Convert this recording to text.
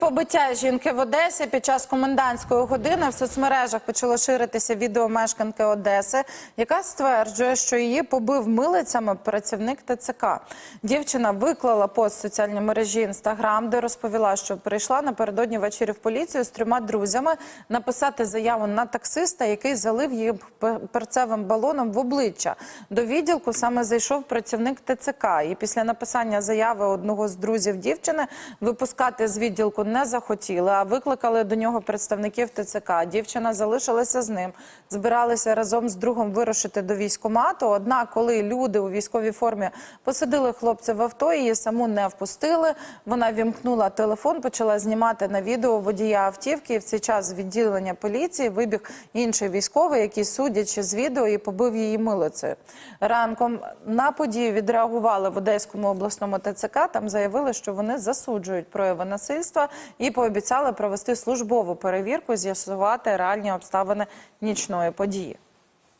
Побиття жінки в Одесі під час комендантської години в соцмережах почало ширитися відео мешканки Одеси, яка стверджує, що її побив милицями працівник ТЦК. Дівчина виклала пост в соціальній мережі Інстаграм, де розповіла, що прийшла напередодні ввечері в поліцію з трьома друзями написати заяву на таксиста, який залив її перцевим балоном в обличчя. До відділку саме зайшов працівник ТЦК. І після написання заяви одного з друзів дівчини випускати з відділку не захотіли, а викликали до нього представників ТЦК. Дівчина залишилася з ним, збиралися разом з другом вирушити до військкомату. Однак, коли люди у військовій формі посадили хлопця в авто, її саму не впустили. Вона вімкнула телефон, почала знімати на відео водія автівки. І в цей час з відділення поліції вибіг інший військовий, який, судячи з відео, і побив її милицею. Ранком на подію відреагували в Одеському обласному ТЦК. Там заявили, що вони засуджують прояви насильства і пообіцяли провести службову перевірку, з'ясувати реальні обставини нічної події.